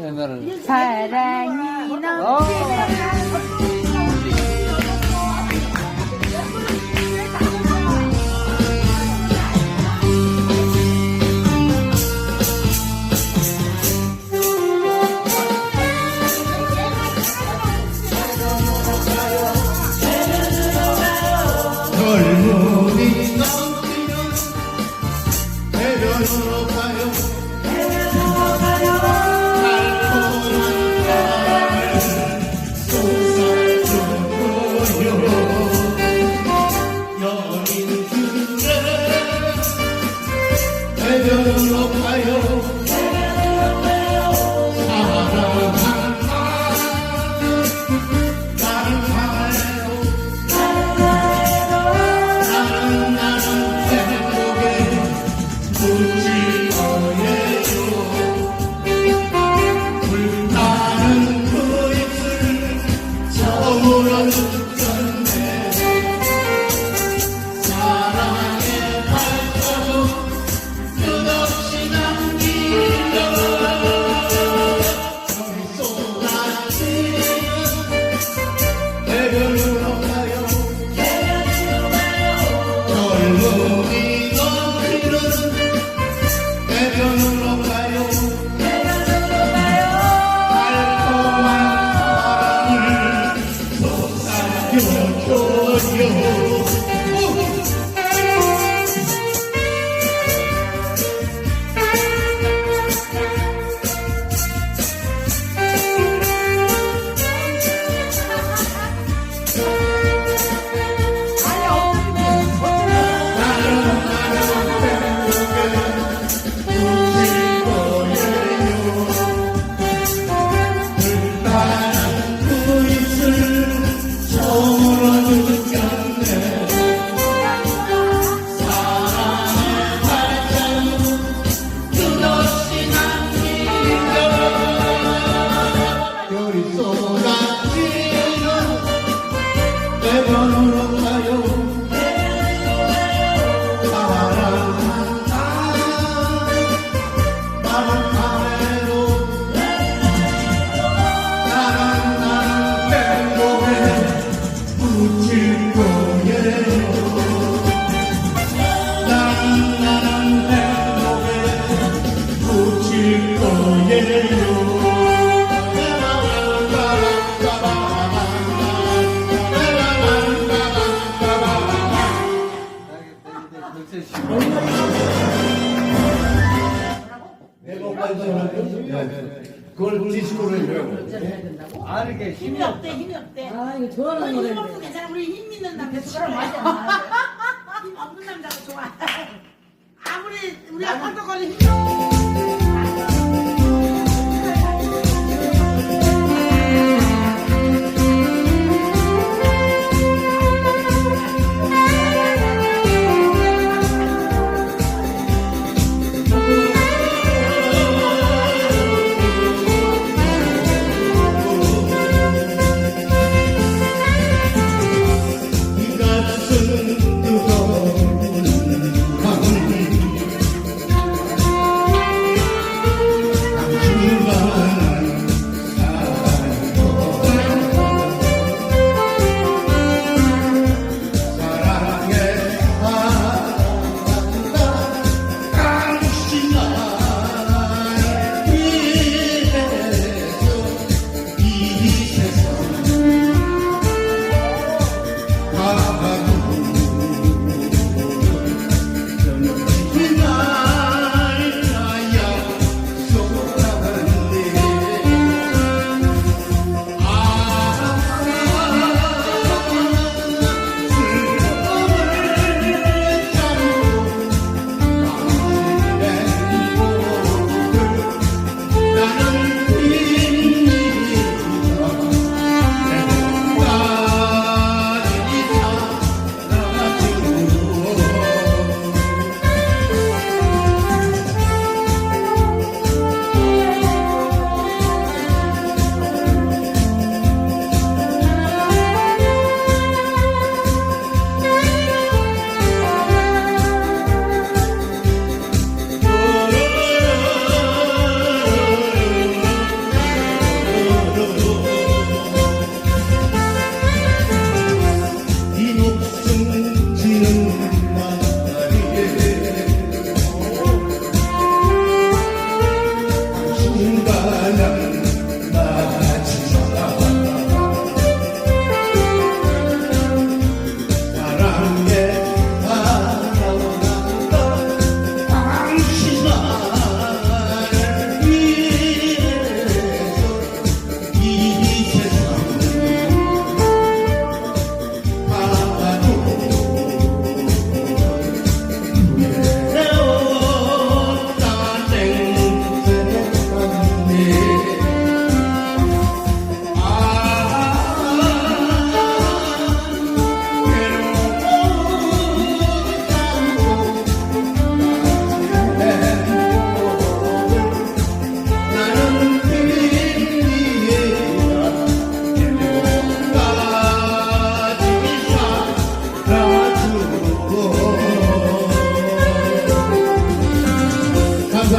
옛날에. 사랑이 넘치는 어. Yılan, joy. yılan 네, 네. 그걸 디스코를 해요. 아, 이렇게 힘이 없대, 힘이 없대. 아 이거 좋아하는 힘이 없어 노래인데. 괜찮아. 우리 힘 있는 남자 좋아해. 힘 없는 남자도 좋아. 아무리 우리 아빠도 걸리 힘 없어.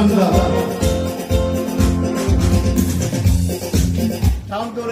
산다